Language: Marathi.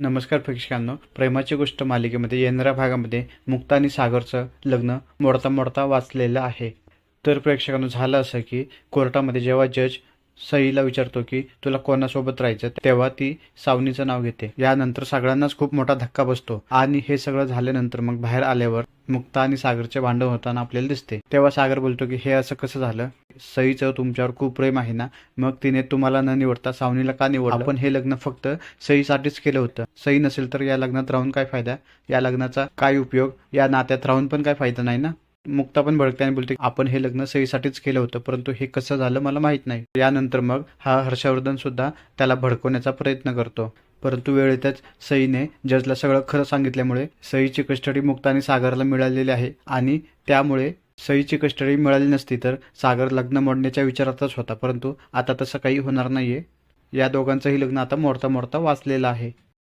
नमस्कार प्रेक्षकांनो. प्रेमाची गोष्ट मालिकेमध्ये येणाऱ्या भागामध्ये मुक्ता आणि सागरचं लग्न मोडता मोडता वाचलेलं आहे. तर प्रेक्षकांनो झालं असं की कोर्टामध्ये जेव्हा जज सईला विचारतो की तुला कोणासोबत राहायचं तेव्हा ती सावनीचं नाव घेते. यानंतर सगळ्यांनाच खूप मोठा धक्का बसतो आणि हे सगळं झाल्यानंतर मग बाहेर आल्यावर मुक्ता आणि सागरचे भांडण होताना आपल्याला दिसते. तेव्हा सागर बोलतो की हे असं कसं झालं? सईचं तुमच्यावर खूप प्रेम आहे ना? मग तिने तुम्हाला न निवडता सावनीला का निवडलं? आपण हे लग्न फक्त सईसाठीच केलं होतं. सई नसेल तर या लग्नात राहून काय फायदा? या लग्नाचा काय उपयोग? या नात्यात राहून पण काय फायदा नाही ना? मुक्ता पण भडकते आणि बोलते आपण हे लग्न सईसाठीच केलं होतं परंतु हे कसं झालं मला माहीत नाही यानंतर मग हा हर्षवर्धन सुद्धा त्याला भडकवण्याचा प्रयत्न करतो. परंतु वेळेतच सईने जजला सगळं खरं सांगितल्यामुळे सईची कस्टडी मुक्ता आणि सागरला मिळालेली आहे आणि त्यामुळे सईची कस्टडी मिळाली नसती तर सागर लग्न मोडण्याच्या विचारातच होता. परंतु आता तसं काही होणार नाहीये. या दोघांचंही लग्न आता मोडता मोडता वाचलेलं आहे.